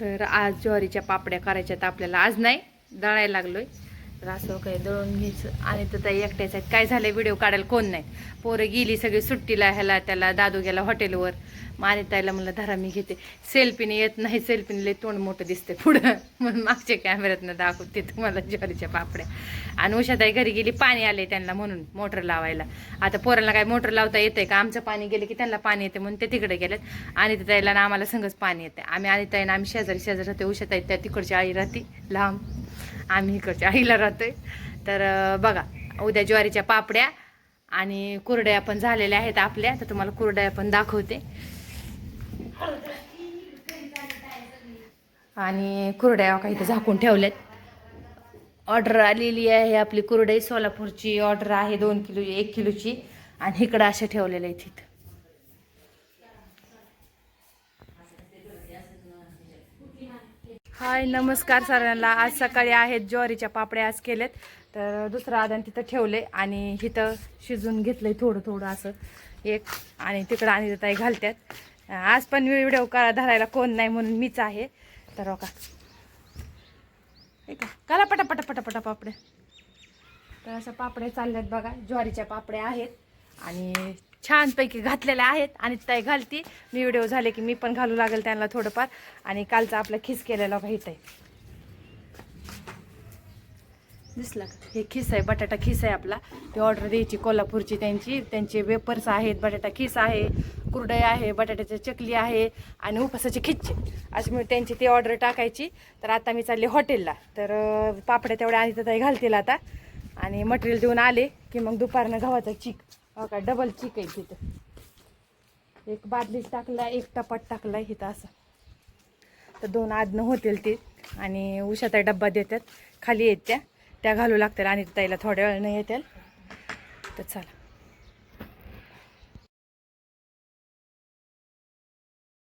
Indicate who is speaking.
Speaker 1: तर आज ज्वारीच्या पापड्या करायच्यात आपल्याला. आज नाही दळायला लागलो आहे असं काही दळून घ्यायचं आणि तर त्या एकट्याच आहेत काय झालं व्हिडिओ काढायला कोण नाही. पोरं गेली सगळी सुट्टीला ह्याला त्याला दादू गेला हॉटेलवर मग आणि ताईला म्हणलं धरा मी घेते. सेल्फीने येत नाही सेल्फीने लय तोंड मोठं दिसते पुढं. म्हणून मागच्या कॅमेऱ्यातनं दाखवते तुम्हाला ज्वारीच्या पापड्या. आणि उषाताई घरी गेली पाणी आले त्यांना म्हणून मोटर लावायला. आता पोरांना काय मोटर लावता येते का? आमचं पाणी गेलं की त्यांना पाणी येते म्हणून ते तिकडे गेलेत. आणि ते ताईला ना आम्हाला संगच पाणी येते आम्ही आणि ताईनं आम्ही शेजारी शेजारी राहते उषाताई त्या तिकडची आई राहते लांब. आम्ही इकडच्या आईला राहतोय. तर बघा उद्या ज्वारीच्या पापड्या आणि कुरड्या पण झालेल्या आहेत आपल्या. तर तुम्हाला कुरड्या पण दाखवते. आणि कुरड्या काही इथं झाकून ठेवल्यात. ऑर्डर आलेली आहे आपली कुरडई. सोलापूरची ऑर्डर आहे दोन किलो एक किलोची. आणि इकडं अशा ठेवलेल्या आहेत इथं. हाय नमस्कार सरांना आज सकाळी आहेत ज्वारीच्या पापड्या आज केल्यात तर दुसरं आदान तिथं ठेवले आणि इथं शिजून घेतलंय थोडं थोडं असं. एक आणि तिकडं आणि ताई घालतात आज पण व्हिडिओ करा धरायला कोण नाही म्हणून मीच आहे. तर का हे करा पटा पटा पटा पटा पापड्या. तर अशा पापड्या चालल्यात बघा. ज्वारीच्या पापड्या आहेत. आणि छानपैकी घातलेल्या आहेत आणि ताई घालती. मी व्हिडिओ झाले की मी पण घालू लागेल त्यांना थोडंफार. आणि कालचा आपला खिस केलेला बघा आहे दिसला का? हे खिस आहे बटाटा खिस आहे आपला. ते ऑर्डर द्यायची कोल्हापूरची त्यांची. त्यांचे वेपर्स आहेत बटाटा खिस आहे कुरडई आहे बटाट्याची चकली आहे आणि उपासाचे खिच्चे. अशी मी त्यांची ती ऑर्डर टाकायची. तर आता मी चालले हॉटेलला तर पापड्या तेवढ्या आणि तर घालतील आता. आणि मटेरियल देऊन आले की मग दुपारनं गव्हाचा चीक. हो का डबल चिक आहे तिथं. एक बादली टाकला एक टपात टाकला इथं असं. तर दोन आदनं होतील ते. आणि उशाचा डब्बा देतात. खाली येत त्या. त्या घालू लागतात आणि ताईला थोड्या वेळानं येतील. तर चला.